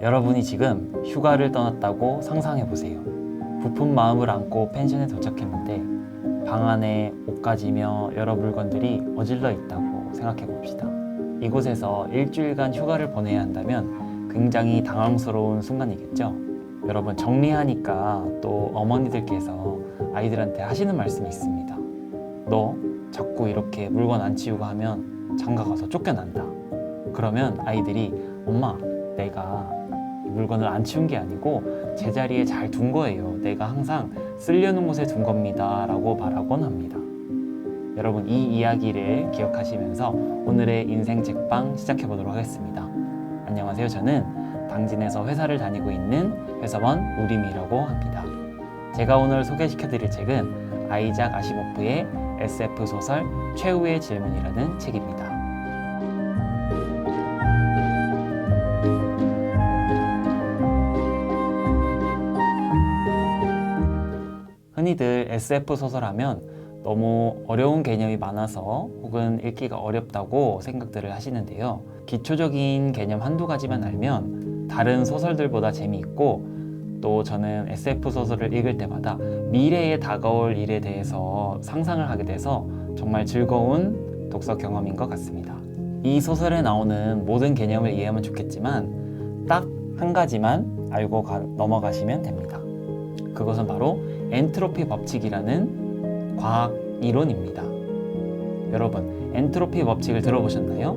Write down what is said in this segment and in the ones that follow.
여러분이 지금 휴가를 떠났다고 상상해 보세요. 부푼 마음을 안고 펜션에 도착했는데 방 안에 옷가지며 여러 물건들이 어질러 있다고 생각해 봅시다. 이곳에서 일주일간 휴가를 보내야 한다면 굉장히 당황스러운 순간이겠죠. 여러분 정리하니까 또 어머니들께서 아이들한테 하시는 말씀이 있습니다. 너 자꾸 이렇게 물건 안 치우고 하면 장가 가서 쫓겨난다. 그러면 아이들이 엄마 내가 이 물건을 안 치운 게 아니고 제자리에 잘 둔 거예요. 내가 항상 쓰려는 곳에 둔 겁니다. 라고 말하곤 합니다. 여러분 이 이야기를 기억하시면서 오늘의 인생 책방 시작해 보도록 하겠습니다. 안녕하세요. 저는 당진에서 회사를 다니고 있는 회사원 우림이라고 합니다. 제가 오늘 소개시켜 드릴 책은 아이작 아시모프의 SF 소설 최후의 질문이라는 책입니다. 흔히들 SF 소설 하면 너무 어려운 개념이 많아서 혹은 읽기가 어렵다고 생각들을 하시는데요. 기초적인 개념 한두 가지만 알면 다른 소설들보다 재미있고 또 저는 SF 소설을 읽을 때마다 미래에 다가올 일에 대해서 상상을 하게 돼서 정말 즐거운 독서 경험인 것 같습니다. 이 소설에 나오는 모든 개념을 이해하면 좋겠지만 딱 한 가지만 알고 가- 넘어가시면 됩니다. 그것은 바로 엔트로피 법칙이라는 과학 이론입니다. 여러분, 엔트로피 법칙을 들어보셨나요?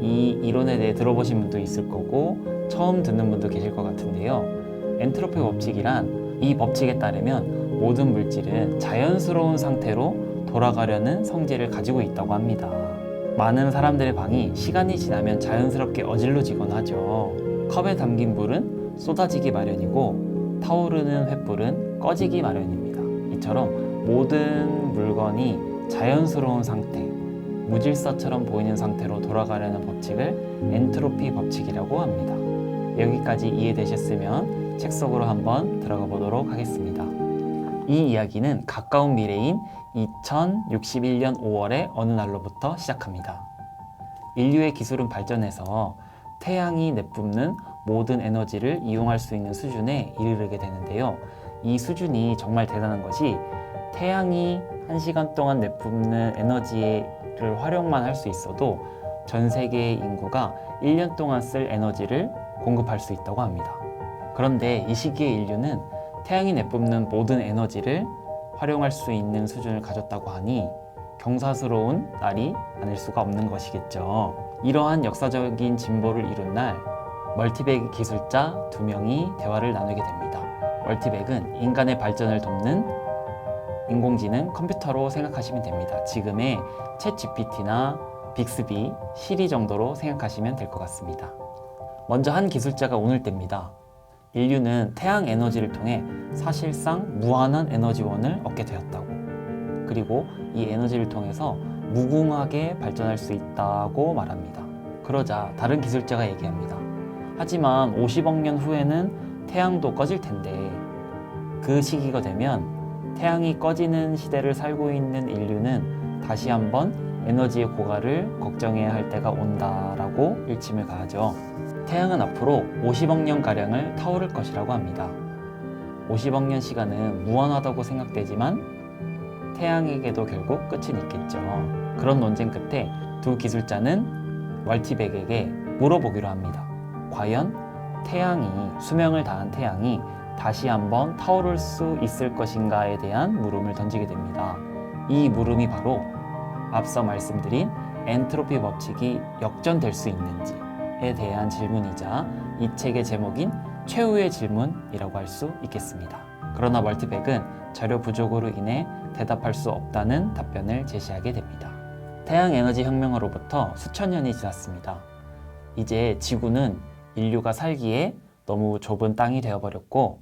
이 이론에 대해 들어보신 분도 있을 거고 처음 듣는 분도 계실 것 같은데요. 엔트로피 법칙이란 이 법칙에 따르면 모든 물질은 자연스러운 상태로 돌아가려는 성질을 가지고 있다고 합니다. 많은 사람들의 방이 시간이 지나면 자연스럽게 어질러지곤 하죠. 컵에 담긴 물은 쏟아지기 마련이고 타오르는 횃불은 꺼지기 마련입니다. 이처럼 모든 물건이 자연스러운 상태, 무질서처럼 보이는 상태로 돌아가려는 법칙을 엔트로피 법칙이라고 합니다. 여기까지 이해되셨으면 책 속으로 한번 들어가 보도록 하겠습니다. 이 이야기는 가까운 미래인 2061년 5월의 어느 날로부터 시작합니다. 인류의 기술은 발전해서 태양이 내뿜는 모든 에너지를 이용할 수 있는 수준에 이르게 되는데요. 이 수준이 정말 대단한 것이 태양이 1시간 동안 내뿜는 에너지를 활용만 할 수 있어도 전 세계의 인구가 1년 동안 쓸 에너지를 공급할 수 있다고 합니다. 그런데 이 시기에 인류는 태양이 내뿜는 모든 에너지를 활용할 수 있는 수준을 가졌다고 하니 경사스러운 날이 아닐 수가 없는 것이겠죠. 이러한 역사적인 진보를 이룬 날, 멀티백 기술자 두 명이 대화를 나누게 됩니다. 멀티백은 인간의 발전을 돕는 인공지능 컴퓨터로 생각하시면 됩니다. 지금의 챗 GPT나 빅스비, 시리 정도로 생각하시면 될 것 같습니다. 먼저 한 기술자가 오늘 때입니다. 인류는 태양 에너지를 통해 사실상 무한한 에너지원을 얻게 되었다고. 그리고 이 에너지를 통해서 무궁하게 발전할 수 있다고 말합니다. 그러자 다른 기술자가 얘기합니다. 하지만 50억 년 후에는 태양도 꺼질 텐데 그 시기가 되면 태양이 꺼지는 시대를 살고 있는 인류는 다시 한번 에너지의 고갈을 걱정해야 할 때가 온다라고 일침을 가하죠. 태양은 앞으로 50억 년 가량을 타오를 것이라고 합니다. 50억 년 시간은 무한하다고 생각되지만 태양에게도 결국 끝은 있겠죠. 그런 논쟁 끝에 두 기술자는 월티백에게 물어보기로 합니다. 과연 태양이 수명을 다한 태양이 다시 한번 타오를 수 있을 것인가에 대한 물음을 던지게 됩니다. 이 물음이 바로 앞서 말씀드린 엔트로피 법칙이 역전될 수 있는지 에 대한 질문이자 이 책의 제목인 최후의 질문이라고 할 수 있겠습니다. 그러나 멀티백은 자료 부족으로 인해 대답할 수 없다는 답변을 제시하게 됩니다. 태양 에너지 혁명으로부터 수천 년이 지났습니다. 이제 지구는 인류가 살기에 너무 좁은 땅이 되어버렸고,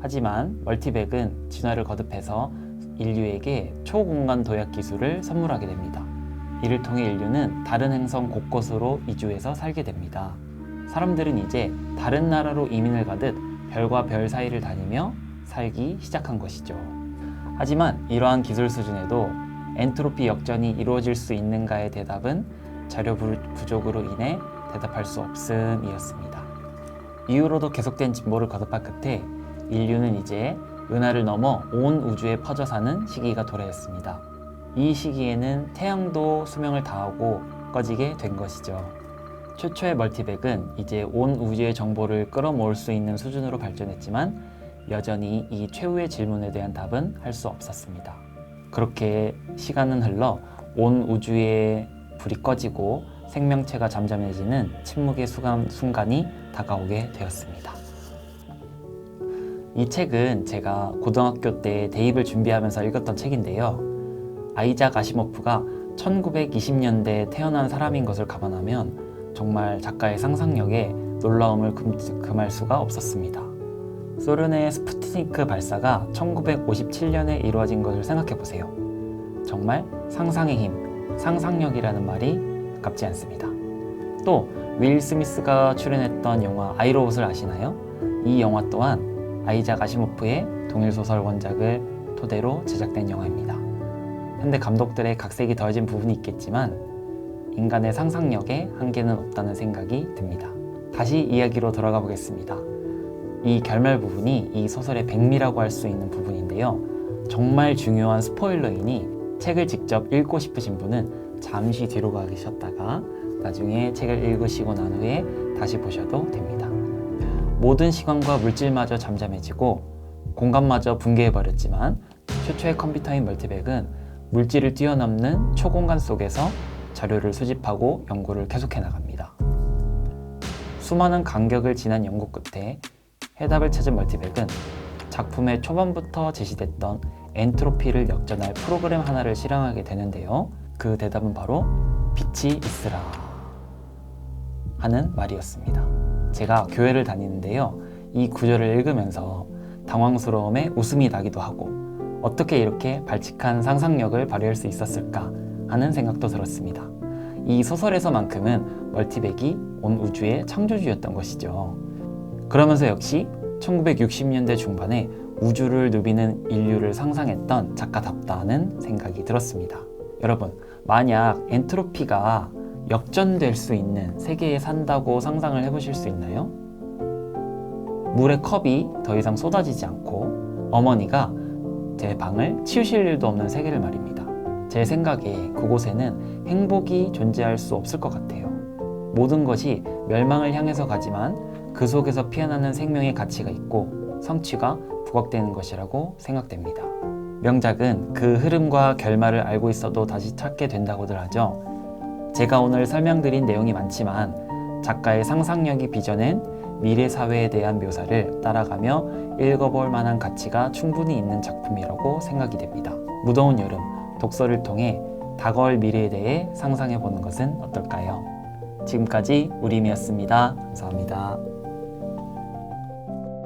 하지만 멀티백은 진화를 거듭해서 인류에게 초공간 도약 기술을 선물하게 됩니다. 이를 통해 인류는 다른 행성 곳곳으로 이주해서 살게 됩니다. 사람들은 이제 다른 나라로 이민을 가듯 별과 별 사이를 다니며 살기 시작한 것이죠. 하지만 이러한 기술 수준에도 엔트로피 역전이 이루어질 수 있는가의 대답은 자료 부- 부족으로 인해 대답할 수 없음이었습니다. 이후로도 계속된 진보를 거듭한 끝에 인류는 이제 은하를 넘어 온 우주에 퍼져 사는 시기가 도래했습니다. 이 시기에는 태양도 수명을 다하고 꺼지게 된 것이죠. 최초의 멀티백은 이제 온 우주의 정보를 끌어모을 수 있는 수준으로 발전했지만 여전히 이 최후의 질문에 대한 답은 할 수 없었습니다. 그렇게 시간은 흘러 온 우주의 불이 꺼지고 생명체가 잠잠해지는 침묵의 수감, 순간이 다가오게 되었습니다. 이 책은 제가 고등학교 때 대입을 준비하면서 읽었던 책인데요. 아이작 아시모프가 1920년대에 태어난 사람인 것을 감안하면 정말 작가의 상상력에 놀라움을 금, 금할 수가 없었습니다. 소련의 스푸트니크 발사가 1957년에 이루어진 것을 생각해 보세요. 정말 상상의 힘, 상상력이라는 말이 아깝지 않습니다. 또 윌 스미스가 출연했던 영화 아이로봇을 아시나요? 이 영화 또한 아이작 아시모프의 동일 소설 원작을 토대로 제작된 영화입니다. 현대 감독들의 각색이 더해진 부분이 있겠지만 인간의 상상력에 한계는 없다는 생각이 듭니다. 다시 이야기로 돌아가 보겠습니다. 이 결말 부분이 이 소설의 백미라고 할 수 있는 부분인데요. 정말 중요한 스포일러이니 책을 직접 읽고 싶으신 분은 잠시 뒤로 가셨다가 나중에 책을 읽으시고 난 후에 다시 보셔도 됩니다. 모든 시간과 물질마저 잠잠해지고 공간마저 붕괴해버렸지만 최초의 컴퓨터인 멀티백은 물질을 뛰어넘는 초공간 속에서 자료를 수집하고 연구를 계속해 나갑니다. 수많은 간격을 지난 연구 끝에 해답을 찾은 멀티백은 작품의 초반부터 제시됐던 엔트로피를 역전할 프로그램 하나를 실행하게 되는데요. 그 대답은 바로 빛이 있으라 하는 말이었습니다. 제가 교회를 다니는데요. 이 구절을 읽으면서 당황스러움에 웃음이 나기도 하고 어떻게 이렇게 발칙한 상상력을 발휘할 수 있었을까 하는 생각도 들었습니다. 이 소설에서만큼은 멀티백이 온 우주의 창조주였던 것이죠. 그러면서 역시 1960년대 중반에 우주를 누비는 인류를 상상했던 작가답다는 생각이 들었습니다. 여러분, 만약 엔트로피가 역전될 수 있는 세계에 산다고 상상을 해보실 수 있나요? 물의 컵이 더 이상 쏟아지지 않고 어머니가 제 방을 치우실 일도 없는 세계를 말입니다. 제 생각에 그곳에는 행복이 존재할 수 없을 것 같아요. 모든 것이 멸망을 향해서 가지만 그 속에서 피어나는 생명의 가치가 있고 성취가 부각되는 것이라고 생각됩니다. 명작은 그 흐름과 결말을 알고 있어도 다시 찾게 된다고들 하죠. 제가 오늘 설명드린 내용이 많지만 작가의 상상력이 빚어낸 미래 사회에 대한 묘사를 따라가며 읽어볼 만한 가치가 충분히 있는 작품이라고 생각이 됩니다. 무더운 여름 독서를 통해 다가올 미래에 대해 상상해 보는 것은 어떨까요? 지금까지 우림이었습니다. 감사합니다.